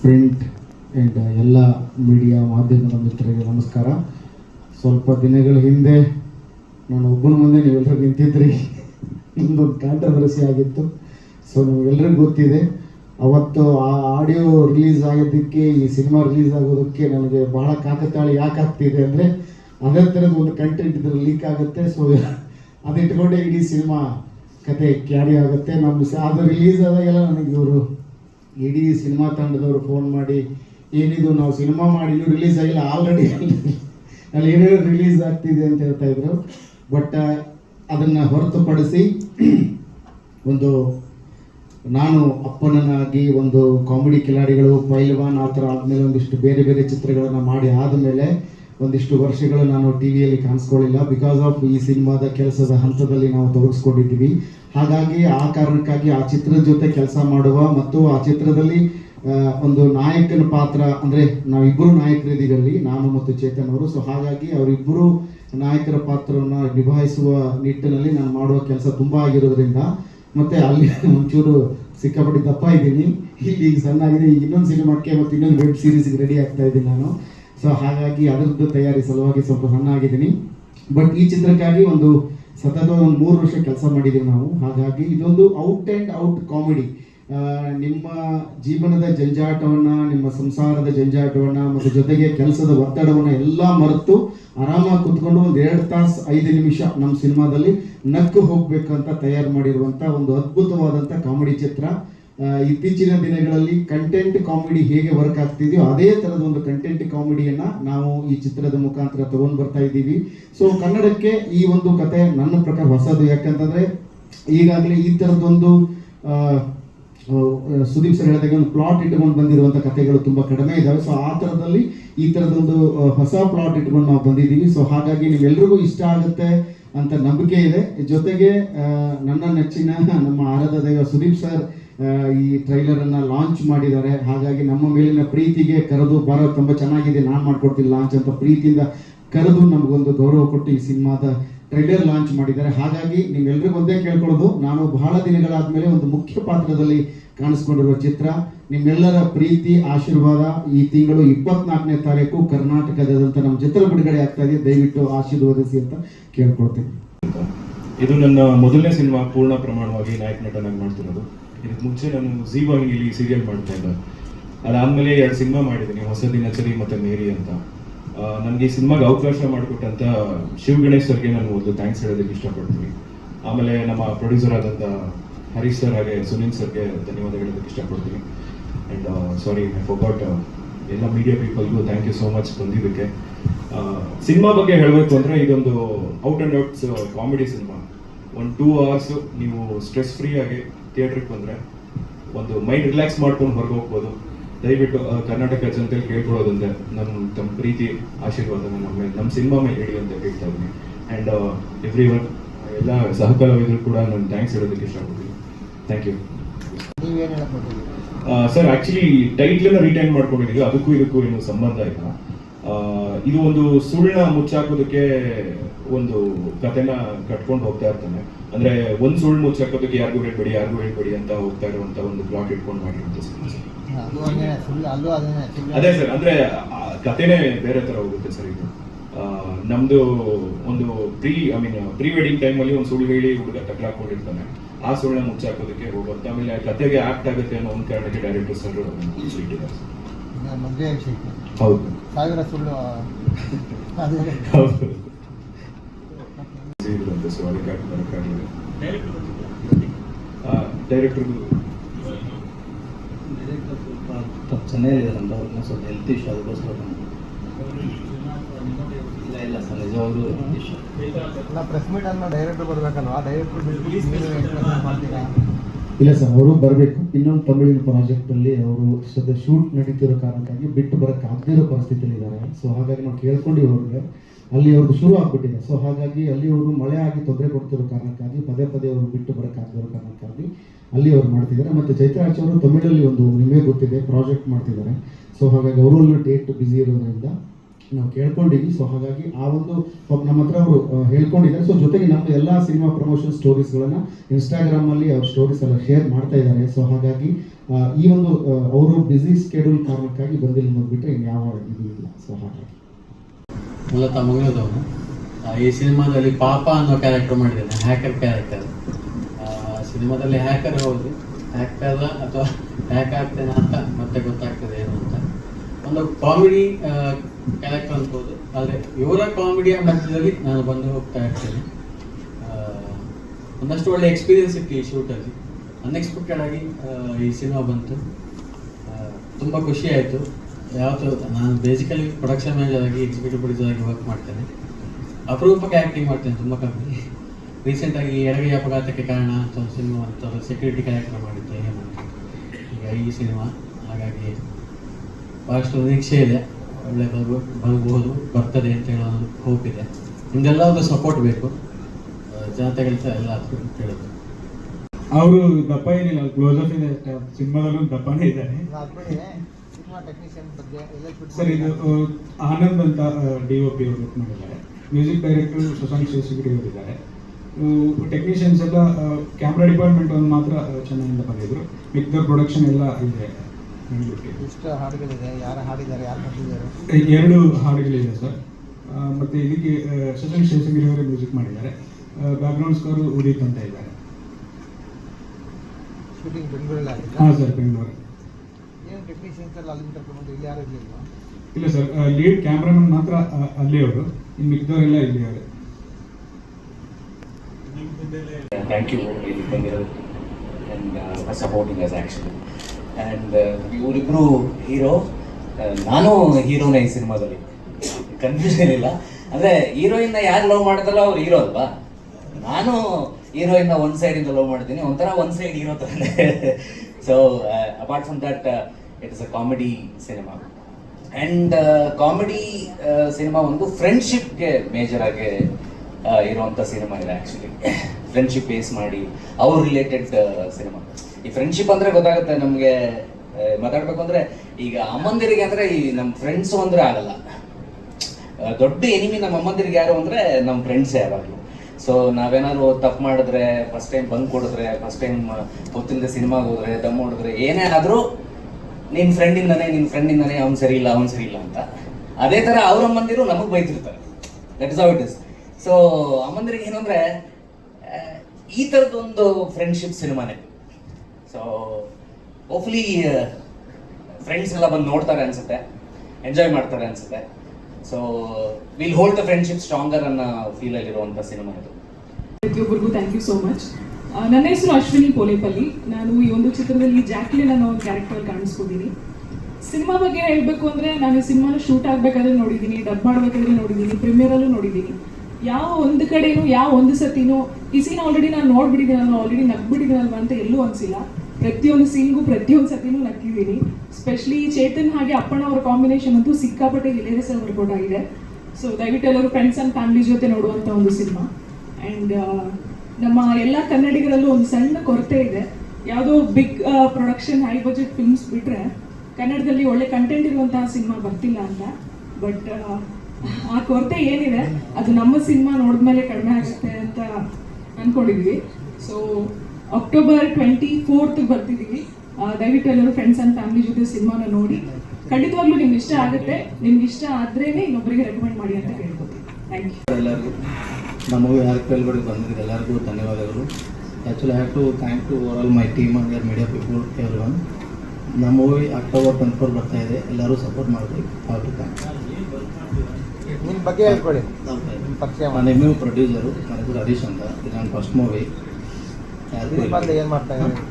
Print and ಎಲ್ಲ media ಮಾಧ್ಯಮದ ಮಿತ್ರರಿಗೆ ನಮಸ್ಕಾರ. ಸ್ವಲ್ಪ ದಿನಗಳ ಹಿಂದೆ ನಾನು ಒಬ್ಬನ ಮುಂದೆ ನೀವೆಲ್ಲರೂ ನಿಂತಿದ್ರಿ. ನಿಮ್ಮದೊಂದು ಕಾಂಟ್ರವರ್ಸಿ ಆಗಿತ್ತು. ಸೊ ನಿಮಗೆಲ್ಲರಿಗೂ ಗೊತ್ತಿದೆ. ಅವತ್ತು ಆ ಆಡಿಯೋ ರಿಲೀಸ್ ಆಗೋದಕ್ಕೆ ಈ ಸಿನಿಮಾ ರಿಲೀಸ್ ಆಗೋದಕ್ಕೆ ನನಗೆ ಬಹಳ ಕಾಕತಾಳಿ ಯಾಕೆ ಆಗ್ತಿದೆ ಅಂದರೆ, ಅದೇ ಥರದ ಒಂದು ಕಂಟೆಂಟ್ ಇದ್ರಲ್ಲಿ ಲೀಕ್ ಆಗುತ್ತೆ. ಸೊ ಅದಿಟ್ಕೊಂಡೇ ಇಡೀ ಸಿನಿಮಾ ಕತೆ ಕ್ಯಾರಿ ಆಗುತ್ತೆ. ನಮ್ಮ ಅದು ರಿಲೀಸ್ ಆದಾಗೆಲ್ಲ ನನಗೆ ಇವರು ಇಡೀ ಸಿನಿಮಾ ತಂಡದವರು ಫೋನ್ ಮಾಡಿ, ಏನಿದು ನಾವು ಸಿನಿಮಾ ಮಾಡಿ ಇನ್ನೂ ರಿಲೀಸ್ ಆಗಿಲ್ಲ ಆಲ್ರೆಡಿ ಅಲ್ಲಿ ಏನೇನು ರಿಲೀಸ್ ಆಗ್ತಿದೆ ಅಂತ ಹೇಳ್ತಾ ಇದ್ರು. ಬಟ್ ಅದನ್ನು ಹೊರತುಪಡಿಸಿ ಒಂದು, ನಾನು ಅಪ್ಪನನ್ನಾಗಿ ಒಂದು ಕಾಮಿಡಿ ಕಿಲಾಡಿಗಳು, ಪೈಲ್ವಾನ್ ಆ ಥರ ಆದಮೇಲೆ ಒಂದಿಷ್ಟು ಬೇರೆ ಬೇರೆ ಚಿತ್ರಗಳನ್ನು ಮಾಡಿ ಆದಮೇಲೆ ಒಂದಿಷ್ಟು ವರ್ಷಗಳು ನಾನು ಟಿ ವಿಯಲ್ಲಿ ಕಾಣಿಸ್ಕೊಳ್ಳಿಲ್ಲ. ಬಿಕಾಸ್ ಆಫ್ ಈ ಸಿನಿಮಾದ ಕೆಲಸದ ಹಂತದಲ್ಲಿ ನಾವು ತೊಡಗಿಸ್ಕೊಂಡಿದ್ದೀವಿ. ಹಾಗಾಗಿ ಆ ಕಾರಣಕ್ಕಾಗಿ ಆ ಚಿತ್ರದ ಜೊತೆ ಕೆಲಸ ಮಾಡುವ ಮತ್ತು ಆ ಚಿತ್ರದಲ್ಲಿ ಒಂದು ನಾಯಕನ ಪಾತ್ರ, ಅಂದರೆ ನಾವಿಬ್ಬರು ನಾಯಕರಿದ್ದೀರಲ್ಲಿ, ನಾನು ಮತ್ತು ಚೇತನ್ ಅವರು. ಸೊ ಹಾಗಾಗಿ ಅವರಿಬ್ಬರು ನಾಯಕರ ಪಾತ್ರವನ್ನು ನಿಭಾಯಿಸುವ ನಿಟ್ಟಿನಲ್ಲಿ ನಾನು ಮಾಡುವ ಕೆಲಸ ತುಂಬ ಆಗಿರೋದ್ರಿಂದ, ಮತ್ತು ಅಲ್ಲಿ ಒಂಚೂರು ಸಿಕ್ಕಾಪಟ್ಟೆ ದಪ್ಪ ಇದ್ದೀನಿ. ಈಗ ಸಣ್ಣ ಆಗಿದೆ ಈಗ ಇನ್ನೊಂದು ಸಿನಿಮಾಕ್ಕೆ ಮತ್ತು ಇನ್ನೊಂದು ವೆಬ್ ಸೀರೀಸ್ಗೆ ರೆಡಿ ಆಗ್ತಾ ಇದ್ದೀನಿ ನಾನು. ಸೊ ಹಾಗಾಗಿ ಅದರದ್ದು ತಯಾರಿ ಸಲುವಾಗಿ ಸ್ವಲ್ಪ ಸಣ್ಣ ಆಗಿದ್ದೀನಿ ಬಟ್ ಈ ಚಿತ್ರಕ್ಕಾಗಿ ಒಂದು ಸತತ ಒಂದು ಮೂರು ವರ್ಷ ಕೆಲಸ ಮಾಡಿದ್ದೀವಿ ನಾವು. ಹಾಗಾಗಿ ಇದೊಂದು ಔಟ್ ಆ್ಯಂಡ್ ಔಟ್ ಕಾಮಿಡಿ ನಿಮ್ಮ ಜೀವನದ ಜಂಜಾಟವನ್ನು, ನಿಮ್ಮ ಸಂಸಾರದ ಜಂಜಾಟವನ್ನು, ಮತ್ತು ಜೊತೆಗೆ ಕೆಲಸದ ಒತ್ತಡವನ್ನು ಎಲ್ಲ ಮರೆತು ಆರಾಮಾಗಿ ಕುತ್ಕೊಂಡು ಒಂದು ಎರಡು ತಾಸು ಐದು ನಿಮಿಷ ನಮ್ಮ ಸಿನಿಮಾದಲ್ಲಿ ನಕ್ಕು ಹೋಗ್ಬೇಕಂತ ತಯಾರು ಮಾಡಿರುವಂಥ ಒಂದು ಅದ್ಭುತವಾದಂಥ ಕಾಮಿಡಿ ಚಿತ್ರ. ಇತ್ತೀಚಿನ ದಿನಗಳಲ್ಲಿ ಕಂಟೆಂಟ್ ಕಾಮಿಡಿ ಹೇಗೆ ವರ್ಕ್ ಆಗ್ತಿದೆಯೋ ಅದೇ ಥರದ ಒಂದು ಕಂಟೆಂಟ್ ಕಾಮಿಡಿಯನ್ನ ನಾವು ಈ ಚಿತ್ರದ ಮುಖಾಂತರ ತಗೊಂಡು ಬರ್ತಾ ಇದ್ದೀವಿ. ಸೊ ಕನ್ನಡಕ್ಕೆ ಈ ಒಂದು ಕತೆ ನನ್ನ ಪ್ರಕಾರ ಹೊಸದು. ಯಾಕಂತಂದ್ರೆ ಈಗಾಗಲೇ ಈ ಥರದ್ದೊಂದು ಸುದೀಪ್ ಸರ್ ಹೇಳಿದಾಗ ಒಂದು ಪ್ಲಾಟ್ ಇಟ್ಕೊಂಡು ಬಂದಿರುವಂಥ ಕಥೆಗಳು ತುಂಬ ಕಡಿಮೆ ಇದ್ದಾವೆ ಸೊ ಆ ಥರದಲ್ಲಿ ಈ ಥರದೊಂದು ಹೊಸ ಪ್ಲಾಟ್ ಇಟ್ಕೊಂಡು ನಾವು ಬಂದಿದ್ದೀವಿ. ಸೊ ಹಾಗಾಗಿ ನಿಮ್ಗೆಲ್ರಿಗೂ ಇಷ್ಟ ಆಗುತ್ತೆ ಅಂತ ನಂಬಿಕೆ ಇದೆ. ಜೊತೆಗೆ ನನ್ನ ನೆಚ್ಚಿನ, ನಮ್ಮ ಆರಾಧ ದೈವ ಸುದೀಪ್ ಸರ್ ಈ ಟ್ರೈಲರ್ ಅನ್ನ ಲಾಂಚ್ ಮಾಡಿದ್ದಾರೆ. ಹಾಗಾಗಿ ನಮ್ಮ ಮೇಲಿನ ಪ್ರೀತಿಗೆ ಕರೆದು ಬರೋ ತುಂಬ ಚೆನ್ನಾಗಿದೆ. ನಾನು ಮಾಡ್ಕೊಡ್ತೀನಿ ಲಾಂಚ್ ಅಂತ ಪ್ರೀತಿಯಿಂದ ಕರೆದು ನಮಗೊಂದು ಗೌರವ ಕೊಟ್ಟು ಈ ಸಿನಿಮಾದ ಟ್ರೈಲರ್ ಲಾಂಚ್ ಮಾಡಿದ್ದಾರೆ. ಹಾಗಾಗಿ ನಿಮ್ಮೆಲ್ಲರಿಗೂ ಒಂದೇ ಕೇಳ್ಕೊಳ್ಳೋದು, ನಾನು ಬಹಳ ದಿನಗಳಾದ್ಮೇಲೆ ಒಂದು ಮುಖ್ಯ ಪಾತ್ರದಲ್ಲಿ ಕಾಣಿಸ್ಕೊಂಡಿರುವ ಚಿತ್ರ. ನಿಮ್ಮೆಲ್ಲರ ಪ್ರೀತಿ, ಆಶೀರ್ವಾದ ಈ ತಿಂಗಳು ಇಪ್ಪತ್ನಾಲ್ಕನೇ ತಾರೀಕು ಕರ್ನಾಟಕದಾದಂಥ ನಮ್ಮ ಚಿತ್ರ ಬಿಡುಗಡೆ ಆಗ್ತಾ ಇದೆ. ದಯವಿಟ್ಟು ಆಶೀರ್ವದಿಸಿ ಅಂತ ಕೇಳ್ಕೊಳ್ತೀನಿ. ಇದು ನನ್ನ ಮೊದಲನೇ ಸಿನಿಮಾ ಪೂರ್ಣ ಪ್ರಮಾಣವಾಗಿ ನಾಯಕ ನಟನಾಗಿ ಮಾಡ್ತಿರೋದು. ಇದಕ್ಕೆ ಮುಂಚೆ ನಾನು ವಾಹಿನಿಲಿ ಸೀರಿಯಲ್ ಮಾಡ್ತಾ ಇದ್ದೆ. ಅದಾದ್ಮೇಲೆ ಎರಡು ಸಿನಿಮಾ ಮಾಡಿದ್ದೀನಿ, ಹೊಸ ದಿನಚರಿ ಮತ್ತೆ ಮೇರಿ ಅಂತ. ನನಗೆ ಈ ಸಿನಿಮಾಗೆ ಅವಕಾಶ ಮಾಡಿಕೊಟ್ಟಂತ ಶಿವ ಗಣೇಶ್ ಸರ್ಗೆ ನಾನು ಒಂದು ಥ್ಯಾಂಕ್ಸ್ ಹೇಳೋದಕ್ಕೆ ಇಷ್ಟಪಡ್ತೀನಿ. ಆಮೇಲೆ ನಮ್ಮ ಪ್ರೊಡ್ಯೂಸರ್ ಆದಂಥ ಹರೀಶ್ ಸರ್ ಹಾಗೆ ಸುನಿಲ್ ಸರ್ಗೆ ಧನ್ಯವಾದ ಹೇಳೋದಕ್ಕೆ ಇಷ್ಟಪಡ್ತೀನಿ. ಆ್ಯಂಡ್ ಸಾರಿ ಐ ಫೋಗಾಟ್ ಎಲ್ಲ ಮೀಡಿಯಾ ಪೀಪಲ್ಗೂ ಥ್ಯಾಂಕ್ ಯು ಸೋ ಮಚ್ ಬಂದಿದ್ದಕ್ಕೆ. ಸಿನಿಮಾ ಬಗ್ಗೆ ಹೇಳಬೇಕು ಅಂದರೆ ಇದೊಂದು out and outs comedy cinema. ಒಂದು ಟೂ ಅವರ್ಸ್ ನೀವು ಸ್ಟ್ರೆಸ್ ಫ್ರೀ ಆಗಿ ಥಿಯೇಟ್ರಿಗೆ ಬಂದರೆ ಒಂದು ಮೈಂಡ್ ರಿಲ್ಯಾಕ್ಸ್ ಮಾಡ್ಕೊಂಡು ಹೊರಗೆ ಹೋಗ್ಬೋದು. ದಯವಿಟ್ಟು ಕರ್ನಾಟಕ ಜನತೆಯಲ್ಲಿ ಕೇಳ್ಕೊಳ್ಳೋದಂತೆ ನಮ್ಮ ತಮ್ಮ ಪ್ರೀತಿ ಆಶೀರ್ವಾದ ನಮ್ಮ ಮೇಲೆ ನಮ್ಮ ಸಿನಿಮಾ ಮೇಲೆ ಹೇಳಿ ಅಂತ ಹೇಳ್ತಾ ಇದ್ದೀನಿ. ಆ್ಯಂಡ್ ಎವ್ರಿ ಒನ್ ಎಲ್ಲ ಸಹಕಾರವಿದ್ರು ಕೂಡ ನಾನು ಥ್ಯಾಂಕ್ಸ್ ಹೇಳೋದಕ್ಕೆ ಇಷ್ಟಪಡ್ತೀನಿ. ಥ್ಯಾಂಕ್ ಯು ಸರ್ ಆ್ಯಕ್ಚುಲಿ ಟೈಟ್ಲನ್ನ ರಿಟೈನ್ ಮಾಡ್ಕೊಂಡಿದ್ದೀವಿ ಅದಕ್ಕೂ ಇದಕ್ಕೂ ಏನು ಸಂಬಂಧ ಇಲ್ಲ. ಇದು ಒಂದು ಸುಳ್ಳ ಮುಚ್ಚಾಕೋದಕ್ಕೆ ಒಂದು ಕಥೆನ ಕಟ್ಕೊಂಡು ಹೋಗ್ತಾ ಇರ್ತಾನೆ. ಅಂದ್ರೆ ಒಂದ್ ಸುಳ್ಳು ಮುಚ್ಚಾಕೋದಕ್ಕೆ ಯಾರಿಗೂ ಹೇಳ್ಬೇಡಿ ಯಾರಿಗೂ ಹೇಳ್ಬೇಡಿ ಅಂತ ಹೋಗ್ತಾ ಇರುವಂತ ಒಂದು ಪ್ಲಾಟ್ ಇಟ್ಕೊಂಡು ಮಾಡಿರುತ್ತೆ. ಅದು ಸರ್ ಅಂದ್ರೆ ಕಥೆನೇ ಬೇರೆ ತರ ಹೋಗುತ್ತೆ ಸರ್ ಇದು. ನಮ್ದು ಒಂದು pre I mean pre wedding ಅಲ್ಲಿ ಒಂದು ಸುಳ್ಳು ಹೇಳಿ ಹುಡುಗ ತಗ್ಲಾಕೊಂಡಿರ್ತಾನೆ ಆ ಸುಳ್ಳ ಮುಚ್ಚಾಕೋದಕ್ಕೆ ಹೋಗುತ್ತೆ ಆಮೇಲೆ ಕತೆಗೆ ಆಕ್ಟ್ ಆಗುತ್ತೆ ಅನ್ನೋ ಒಂದು ಕಾರಣಕ್ಕೆ ಡೈರೆಕ್ಟರ್ ಸರ್ ಇಟ್ಟಿದ್ದಾರೆ ಹೌದು. ಸಾವಿರ ಸುಳ್ಳು. ಹೌದು. ಇರುವಂತೆ ಸೊ ಅದಕ್ಕಾಗಿ ಬರೋಕ್ಕಾಗಲಿಲ್ಲ ಡೈರೆಕ್ಟರ್ ಸ್ವಲ್ಪ ಚೆನ್ನಾಗಿದ್ದಾರಂತ ಅವ್ರನ್ನ ಸ್ವಲ್ಪ ಹೆಲ್ತ್ ಇಶ್ಯೂ ಅದಕ್ಕೋಸ್ಕರ. ಇಲ್ಲ ಇಲ್ಲ ಸರ್ ನಿಜವಾಗ್ಲೂ issue. ಪ್ರೆಸ್ ಮೀಟ್ ಅನ್ನ ಡೈರೆಕ್ಟರ್ ಬರ್ಬೇಕಲ್ವಾ ಡೈರೆಕ್ಟರ್ ಮಾಡ್ತೀರಾ? ಇಲ್ಲ ಸರ್, ಅವರು ಬರಬೇಕು. ಇನ್ನೊಂದು ತಮಿಳಿನ ಪ್ರಾಜೆಕ್ಟಲ್ಲಿ ಅವರು ಸದ್ಯ ಶೂಟ್ ನಡೀತಿರೋ ಕಾರಣಕ್ಕಾಗಿ ಬಿಟ್ಟು ಬರೋಕ್ಕೆ ಆಗದೇ ಇರೋ ಪರಿಸ್ಥಿತಿಯಲ್ಲಿ ಇದ್ದಾರೆ. ಸೊ ಹಾಗಾಗಿ ನಾವು ಕೇಳ್ಕೊಂಡು ಅವ್ರಿಗೆ ಅಲ್ಲಿ ಅವ್ರದ್ದು ಶುರು ಆಗ್ಬಿಟ್ಟಿದೆ. ಸೊ ಹಾಗಾಗಿ ಅಲ್ಲಿ ಅವರು ಮಳೆ ಆಗಿ ತೊಂದರೆ ಕೊಡ್ತಿರೋ ಕಾರಣಕ್ಕಾಗಿ ಪದೇ ಪದೇ ಅವರು ಬಿಟ್ಟು ಬರೋಕ್ಕಾಗದಿರೋ ಕಾರಣಕ್ಕಾಗಿ ಅಲ್ಲಿ ಅವ್ರು ಮಾಡ್ತಿದ್ದಾರೆ. ಮತ್ತು ಚೈತ್ರಾಚ್ ಅವರು ತಮಿಳಲ್ಲಿ ಒಂದು ನಿಮಗೆ ಗೊತ್ತಿದೆ, ಪ್ರಾಜೆಕ್ಟ್ ಮಾಡ್ತಿದ್ದಾರೆ. ಸೊ ಹಾಗಾಗಿ ಅವರು ಅಲ್ಲಿ ಡೇಟ್ ಬ್ಯುಸಿ ಇರೋದ್ರಿಂದ ನಾವು ಕೇಳ್ಕೊಂಡಿದ್ವಿ. ಸೊ ಹಾಗಾಗಿ ಆ ಒಂದು ನಮ್ಮ ಹತ್ರ ಅವರು ಹೇಳ್ಕೊಂಡಿದ್ದಾರೆ. ಸೊ ಜೊತೆಗೆ ನಮ್ಮ ಎಲ್ಲ ಸಿನಿಮಾ ಪ್ರಮೋಷನ್ ಸ್ಟೋರೀಸ್ಗಳನ್ನು ಇನ್ಸ್ಟಾಗ್ರಾಮಲ್ಲಿ ಅವ್ರ ಸ್ಟೋರೀಸ್ ಎಲ್ಲ ಶೇರ್ ಮಾಡ್ತಾ ಇದ್ದಾರೆ. ಸೊ ಹಾಗಾಗಿ ಈ ಒಂದು ಅವರು ಬ್ಯುಸಿ ಸ್ಕೆಡ್ಯೂಲ್ ಕಾರಣಕ್ಕಾಗಿ ಬಂದಿಲ್ಲ ಅಂದ್ಬಿಟ್ರೆ ಇನ್ಯಾವ ಇದು ಇಲ್ಲ. ಸೊ ಹಾಗಾಗಿ. ಮೂಲತ ಮಂಗಳೂರವನು ಆ, ಈ ಸಿನಿಮಾದಲ್ಲಿ ಪಾಪ ಅನ್ನೋ ಕ್ಯಾರೆಕ್ಟರ್ ಮಾಡಿದ್ದೇನೆ ಹ್ಯಾಕರ್ ಕ್ಯಾರೆಕ್ಟರ್ ಸಿನಿಮಾದಲ್ಲಿ ಹ್ಯಾಕರ್ ಹೌದು. ಹ್ಯಾಕರ್ ಅಥವಾ ಹ್ಯಾಕ್ ಆಗ್ತೇನೆ ಅಂತ ಮತ್ತೆ ಗೊತ್ತಾಗ್ತದೆ ಏನು ಅಂತ. ಒಂದು ಕಾಮಿಡಿ ಕ್ಯಾರೆಕ್ಟರ್ ಅನ್ಬೋದು. ಆದರೆ ಇವರ ಕಾಮಿಡಿಯ ಮಧ್ಯದಲ್ಲಿ ನಾನು ಬಂದು ಹೋಗ್ತಾ ಇರ್ತೇನೆ. ಒಂದಷ್ಟು ಒಳ್ಳೆ ಎಕ್ಸ್ಪೀರಿಯನ್ಸ್ ಇತ್ತು ಈ ಶೂಟಲ್ಲಿ ಅನ್ಎಕ್ಸ್ಪೆಕ್ಟೆಡ್ ಆಗಿ ಈ ಸಿನಿಮಾ ಬಂತು. ತುಂಬ ಖುಷಿ ಆಯಿತು. ಯಾವತ್ತು ನಾನು ಬೇಸಿಕಲಿ ಪ್ರೊಡಕ್ಷನ್ ಮ್ಯಾನೇಜರ್ ಆಗಿ ಎಕ್ಸಿಕ್ಯೂಟಿವ್ ಪ್ರೊಡ್ಯೂಸರ್ ಆಗಿ ವರ್ಕ್ ಮಾಡ್ತೇನೆ. ಅಪರೂಪಕ್ಕೆ ಆ್ಯಕ್ಟಿಂಗ್ ಮಾಡ್ತೇನೆ ತುಂಬ ಕಮ್ಮಿ. ರೀಸೆಂಟಾಗಿ ಎಡಗೈ ಅಪಘಾತಕ್ಕೆ ಕಾರಣ ಅಂತ ಒಂದು ಸಿನಿಮಾ ಅಂತ ಸೆಕ್ಯೂರಿಟಿ ಕ್ಯಾರೆಕ್ಟರ್ ಮಾಡಿದ್ದೆ ಈಗ ಈ ಸಿನಿಮಾ ಹಾಗಾಗಿ ಭಾಳಷ್ಟು ನಿರೀಕ್ಷೆ ಇದೆ. ಒಳ್ಳೆ ಬರ್ಬೋ ಬರ್ಬೋದು ಬರ್ತದೆ ಅಂತ ಹೇಳೋ ಒಂದು ಹೋಪ್ ಇದೆ. ನಿಮ್ದೆಲ್ಲ ಒಂದು ಸಪೋರ್ಟ್ ಬೇಕು. ಜನತೆ ಜನತೆಗಳಿಂದ ಎಲ್ಲ ಹೇಳಿದ್ರು ಅವರು ದಪ್ಪ ಏನಿಲ್ಲ ಕ್ಲೋಸ್ ಅಪ್ ಇದೆ ಸಿನಿಮಾದಲ್ಲೂ ದಪ್ಪನೇ ಇದ್ದಾನೆ ಅದ್ಬಿಡಿ ಸಿನಿಮಾ ಟೆಕ್ನಿಷಿಯನ್ ಬಗ್ಗೆ ಎಲ್ಲ ಬಿಟ್ಟು ಸರ್ ಇದು ಆನಂದ್ ಅಂತ ಡಿ ಒ ಪಿ ಅವರು ಮಾಡಿದ್ದಾರೆ. ಮ್ಯೂಸಿಕ್ ಡೈರೆಕ್ಟರ್ ಶಶಾಂಕ್ ಶೇಷಗಿರಿ ಅವರಿದ್ದಾರೆ. ಟೆಕ್ನಿಷಿಯನ್ಸ್ ಎಲ್ಲ ಕ್ಯಾಮ್ರಾ ಡಿಪಾರ್ಟ್ಮೆಂಟ್ ಒಂದು ಮಾತ್ರ ಚೆನ್ನಾಗಿಂದ ಚೆನ್ನೈಯಿಂದ ಬಂದಿದ್ರು ಮಿಕ್ದ ಪ್ರೊಡಕ್ಷನ್ ಎಲ್ಲ ಇದೆ. ಎಷ್ಟು ಹಾಡುಗಳಿದೆ ಯಾರು ಹಾಡಿದ್ದಾರೆ ಯಾರು ಹಾಡಿದ್ದಾರೆ ಎರಡು ಹಾಡುಗಳಿದೆ ಸರ್. ಮತ್ತೆ ಇದಕ್ಕೆ ಸಚಿನ್ ಶಶಾಂಕ್ ಶೇಷಗಿರಿ ಅವರೇ ಮ್ಯೂಸಿಕ್ ಮಾಡಿದ್ದಾರೆ. ಬ್ಯಾಕ್ಗ್ರೌಂಡ್ ಸ್ಕೋರ್ ಉದಿತ್ ಅಂತ ಇದ್ದಾರೆ. ಶೂಟಿಂಗ್ ಬೆಂಗಳೂರಲ್ಲಿ ಹಾಂ ಸರ್ ಬೆಂಗಳೂರು. ಏನು ಟೆಕ್ನಿಷಿಯನ್ಸ್ ಎಲ್ಲ ಅಲ್ಲಿಂದ ಕರ್ಕೊಂಡು ಇಲ್ಲಿ ಯಾರು ಇರಲಿಲ್ವಾ? ಇಲ್ಲ ಸರ್ ಲೀಡ್ ಕ್ಯಾಮ್ರಾಮನ್ ಮಾತ್ರ ಅಲ್ಲಿ ಅವರು. ಇನ್ನು ಮಿಕ್ದವರೆಲ್ಲ ಇಲ್ಲಿ ಅವರು. ಥ್ಯಾಂಕ್ ಯು ಇಲ್ಲಿ ಬಂದಿರೋದು and supporting us actually and ಇವರಿಬ್ಬರು ಹೀರೋ ನಾನು ಹೀರೋನೇ ಈ ಸಿನಿಮಾದಲ್ಲಿ. ಕನ್ಫ್ಯೂಷನ್ ಇಲ್ಲ ಅಂದರೆ ಹೀರೋಯಿನ್ನ ಯಾರು ಲವ್ ಮಾಡ್ತಾರೋ ಅವ್ರು ಹೀರೋ ಅಲ್ವಾ? ನಾನು ಹೀರೋಯಿನ್ನ ಒಂದು ಸೈಡಿಂದ ಲವ್ ಮಾಡ್ತೀನಿ ಒಂಥರ ಒಂದು ಸೈಡ್ ಹೀರೋ ಥರನೇ so apart from that it is a comedy cinema and comedy cinema ಒಂದು ಫ್ರೆಂಡ್ಶಿಪ್ಗೆ ಮೇಜರ್ ಆಗಿ ಆ, ಇರುವಂಥ ಸಿನಿಮಾ ಇದೆ ಆ್ಯಕ್ಚುಲಿ ಫ್ರೆಂಡ್ಶಿಪ್ ಬೇಸ್ ಮಾಡಿ ಅವ್ರ ರಿಲೇಟೆಡ್ ಸಿನಿಮಾ ಈ ಫ್ರೆಂಡ್ಶಿಪ್ ಅಂದ್ರೆ ಗೊತ್ತಾಗುತ್ತೆ ನಮಗೆ ಮಾತಾಡ್ಬೇಕು ಅಂದ್ರೆ ಈಗ ಅಮ್ಮಂದಿರಿಗೆ ಅಂದ್ರೆ ಈ ನಮ್ಮ ಫ್ರೆಂಡ್ಸ್ ಅಂದ್ರೆ ಆಗಲ್ಲ. ದೊಡ್ಡ ಎನಿಮಿ ನಮ್ಮ ಅಮ್ಮಂದಿರಿಗೆ ಯಾರು ಅಂದ್ರೆ ನಮ್ಮ ಫ್ರೆಂಡ್ಸೇ ಯಾವಾಗಲೂ. ಸೊ ನಾವೇನಾದ್ರು ತಪ್ಪು ಮಾಡಿದ್ರೆ ಫಸ್ಟ್ ಟೈಮ್ ಬಂದ್ ಕೊಡಿದ್ರೆ ಫಸ್ಟ್ ಟೈಮ್ ಗೊತ್ತಿಲ್ಲದೆ ಸಿನಿಮಾಗೆ ಹೋದ್ರೆ, ದಮ್ ಹೊಡೆದ್ರೆ, ಏನೇ ಆದರೂ ನಿನ್ನ ನಿನ್ ನಿನ್ನ ಫ್ರೆಂಡಿಂದಾನೆ ಅವ್ನು ಸರಿ ಇಲ್ಲ, ಅವ್ನು ಸರಿ ಇಲ್ಲ ಅಂತ. ಅದೇ ಥರ ಅವ್ರ ಅಮ್ಮಂದಿರು ನಮಗೆ ಬೈತಿರ್ತಾರೆ. That is how it is so ಅಮ್ಮಂದಿರಿಗೆ ಏನಂದ್ರೆ ಈ ಥರದ್ದೊಂದು ಫ್ರೆಂಡ್ಶಿಪ್ ಸಿನಿಮಾನೇ ಸೊ ಹೋಪ್ಫುಲಿ ಫ್ರೆಂಡ್ಸ್ ಎಲ್ಲ ಬಂದು ನೋಡ್ತಾರೆ ಅನ್ಸುತ್ತೆ. ಎಂಜಾಯ್ ಮಾಡ್ತಾರೆ ಅನ್ಸುತ್ತೆ. So will hold the friendship stronger ಅನ್ನೋ ಫೀಲಲ್ಲಿರುವಂಥ ಸಿನಿಮಾ ಇದು. ಪ್ರತಿಯೊಬ್ಬರಿಗೂ ಥ್ಯಾಂಕ್ ಯು ಸೋ ಮಚ್ ನನ್ನ ಹೆಸರು ಅಶ್ವಿನಿ ಪೋಲೇಪಲ್ಲಿ ನಾನು ಈ ಒಂದು ಚಿತ್ರದಲ್ಲಿ ಜಾಕ್ಲಿನ್ ಅನ್ನೋ ಒಂದು ಕ್ಯಾರೆಕ್ಟರ್ ಕಾಣಿಸ್ಕೊಂಡಿದ್ದೀನಿ. ಸಿನಿಮಾ ಬಗ್ಗೆ ಹೇಳಬೇಕು ಅಂದರೆ, ನಾನು ಸಿನಿಮಾನ ಶೂಟ್ ಆಗಬೇಕಾದ್ರೆ ನೋಡಿದ್ದೀನಿ ಡಬ್ ಮಾಡಬೇಕಾದ್ರೆ ನೋಡಿದ್ದೀನಿ ಪ್ರೀಮಿಯರಲ್ಲೂ ನೋಡಿದ್ದೀನಿ. ಯಾವ ಒಂದು ಕಡೆನೂ, ಯಾವ ಒಂದು ಸತಿನೂ, ಈ ಸೀನ್ ಆಲ್ರೆಡಿ ನಾನು ನೋಡ್ಬಿಟ್ಟಿದ್ದೀನಲ್ವ ಆಲ್ರೆಡಿ ನಗ್ಬಿಟ್ಟಿದ್ದೀನಲ್ವ ಅಂತ ಎಲ್ಲೂ ಅನಿಸಿಲ್ಲ. ಪ್ರತಿಯೊಂದು ಸೀನ್ಗೂ ಪ್ರತಿಯೊಂದು ಸತಿನೂ ನಕ್ಕಿದ್ದೀನಿ ಸ್ಪೆಷಲಿ ಚೇತನ್ ಹಾಗೆ ಅಪ್ಪಣ್ಣ ಅವರ ಕಾಂಬಿನೇಷನ್ ಅಂತೂ ಸಿಕ್ಕಾಪಟ್ಟೆ ಹಿಲೇರಿಯಸ್ ವರ್ಕೌಟ್ ಆಗಿದೆ. ಸೊ ದಯವಿಟ್ಟು ಎಲ್ಲರೂ ಫ್ರೆಂಡ್ಸ್ ಆ್ಯಂಡ್ ಫ್ಯಾಮಿಲಿ ಜೊತೆ ನೋಡುವಂಥ ಒಂದು ಸಿನಿಮಾ ಆ್ಯಂಡ್ ನಮ್ಮ ಎಲ್ಲ ಕನ್ನಡಿಗರಲ್ಲೂ ಒಂದು ಸಣ್ಣ ಕೊರತೆ ಇದೆ. ಯಾವುದೋ big production high budget films ಬಿಟ್ಟರೆ ಕನ್ನಡದಲ್ಲಿ ಒಳ್ಳೆ ಕಂಟೆಂಟ್ ಇರುವಂತಹ ಸಿನಿಮಾ ಬರ್ತಿಲ್ಲ ಅಂತ. ಬಟ್ ಆ ಕೊರತೆ ಏನಿದೆ, ಅದು ನಮ್ಮ ಸಿನಿಮಾ ನೋಡಿದ್ಮೇಲೆ ಕಡಿಮೆ ಆಗುತ್ತೆ ಅಂತ ಅಂದ್ಕೊಂಡಿದ್ವಿ ಸೊ ಅಕ್ಟೋಬರ್ ಟ್ವೆಂಟಿ ಫೋರ್ತ್ ಬರ್ತಿದ್ದೀವಿ ದಯವಿಟ್ಟು ಎಲ್ಲರೂ ಫ್ರೆಂಡ್ಸ್ ಆ್ಯಂಡ್ ಫ್ಯಾಮಿಲಿ ಜೊತೆ ಸಿನಿಮಾನ ನೋಡಿ. ಖಂಡಿತವಾಗ್ಲೂ ನಿಮ್ಗೆ ಇಷ್ಟ ಆಗುತ್ತೆ. ನಿಮ್ಗೆ ಇಷ್ಟ ಆದ್ರೇನೆ ಇನ್ನೊಬ್ಬರಿಗೆ ರೆಕಮೆಂಡ್ ಮಾಡಿ ಅಂತ ಕೇಳ್ಕೊತೀನಿ ಥ್ಯಾಂಕ್ ಯು ಎಲ್ಲರಿಗೂ, ನಮ್ಮ ಮೂವಿ ಆರ್ಪಿಎಲ್ಗಳಿಗೆ ಬಂದಿದ್ದು ಎಲ್ಲರಿಗೂ ಧನ್ಯವಾದಗಳು. Actually have to thank to overall my team your media people everyone ನಮ್ಮ ಮೂವಿ ಅಕ್ಟೋಬರ್ ಟ್ವೆಂಟಿ ಫೋರ್ ಬರ್ತಾ ಇದೆ. ಎಲ್ಲರೂ ಸಪೋರ್ಟ್ ಹ್ಯಾವ್ ಟು ಥ್ಯಾಂಕ್ ನಿಮ್ಮ ಬಗ್ಗೆ ಹೇಳ್ಕೊಳ್ಳಿ ನಿಮ್ಮ ಪರಿಚಯ ನನ್ನ ಮಾಡಿ ಎಮ್ಮೆ ಪ್ರೊಡ್ಯೂಸರು ನನ್ನ ಹೆಸರು ಹರೀಶ್ ಅಂತ. ಇದು ನನ್ನ ಫಸ್ಟ್ ಮೂವಿ ಇದೀಪ್ ಅಂತ ಏನು ಮಾಡ್ತಾ ಇದ್ದೀರಿ?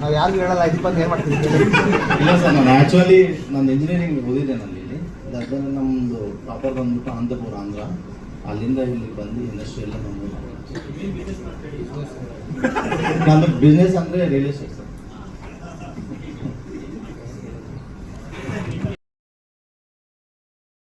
ನಾವು ಯಾರಿಗೂ ಹೇಳಲ್ಲ ಇದು ಬಂದು ಏನು ಮಾಡ್ತೀವಿ ಇಲ್ಲ ಸರ್ ನಾನು ಆ್ಯಕ್ಚುಲಿ ನಾನು ಇಂಜಿನಿಯರಿಂಗ್ ಓದಿದ್ದೆ ನಾನು ಇಲ್ಲಿ ಅದಾದ್ಮೇಲೆ ನಮ್ಮದು ಪ್ರಾಪರ್ ಬಂದ್ಬಿಟ್ಟು ಆಂಧ್ರಪುರ ಆಂಧ್ರ. ಅಲ್ಲಿಂದ ಇಲ್ಲಿ ಬಂದು ಇಂಡಸ್ಟ್ರಿ ಎಲ್ಲ ನಮ್ಮ ನಾನು ಬಿಸ್ನೆಸ್ ಅಂದರೆ ರಿಯಲ್ ಎಸ್ಟೇಟ್